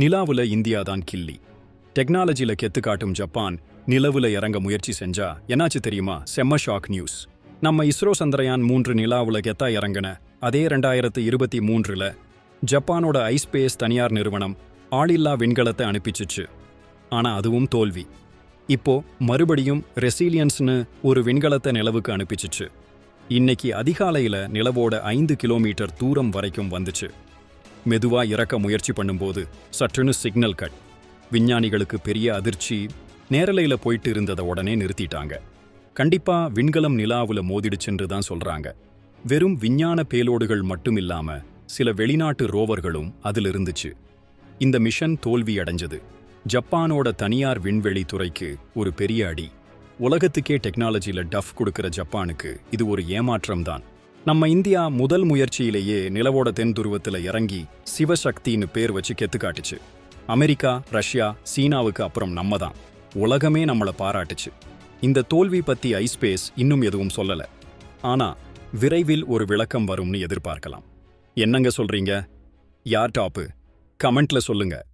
நிலாவுல India தான் கில்லி. டெக்னாலஜியில கெத்து காட்டும் ஜப்பான் நிலவுல இறங்க முயற்சி செஞ்சா என்னாச்சு தெரியுமா? செம்ம ஷாக் நியூஸ். நம்ம இஸ்ரோ சந்திரயான் மூன்று நிலாவுல கெத்தா இறங்கின அதே ரெண்டாயிரத்து இருபத்தி மூன்றுல ஜப்பானோட ஐஸ்பேஸ் தனியார் நிறுவனம் ஆளில்லா விண்கலத்தை அனுப்பிச்சுச்சு. ஆனா அதுவும் தோல்வி. இப்போ மறுபடியும் ரெசிலியன்ஸ்னு ஒரு விண்கலத்தை நிலவுக்கு அனுப்பிச்சுச்சு. இன்னைக்கு அதிகாலையில நிலவோட ஐந்து கிலோமீட்டர் தூரம் வரைக்கும் வந்துச்சு. மெதுவா இறக்க முயற்சி பண்ணும்போது சற்றுன்னு சிக்னல் கட். விஞ்ஞானிகளுக்கு பெரிய அதிர்ச்சி நேரலையில போயிட்டு இருந்ததை உடனே நிறுத்திட்டாங்க. கண்டிப்பா விண்கலம் நிலாவுல மோதிடுச்சுன்னு தான் சொல்றாங்க. வெறும் விஞ்ஞான பேலோடுகள் மட்டும் இல்லாம சில வெளிநாட்டு ரோவர்களும் அதில் இருந்துச்சு. இந்த மிஷன் தோல்வி அடைஞ்சது. ஜப்பானோட தனியார் விண்வெளி துறைக்கு ஒரு பெரிய அடி. உலகத்துக்கே டெக்னாலஜில டஃப் கொடுக்கிற ஜப்பானுக்கு இது ஒரு ஏமாற்றம் தான் நம்ம இந்தியா முதல் முயற்சியிலேயே நிலவோட தென் துருவத்துல இறங்கி சிவசக்தின்னு பேர் வச்சு கெத்து காட்டுச்சு. அமெரிக்கா ரஷ்யா சீனாவுக்கு அப்புறம் நம்ம தான் உலகமே நம்மள பாராட்டுச்சு. இந்த தோல்வி பத்தி ஐஸ்பேஸ் இன்னும் எதுவும் சொல்லல. ஆனா விரைவில் ஒரு விளக்கம் வரும்னு எதிர்பார்க்கலாம். என்னங்க சொல்றீங்க? யார் டாப்பு? கமெண்ட்ல சொல்லுங்க.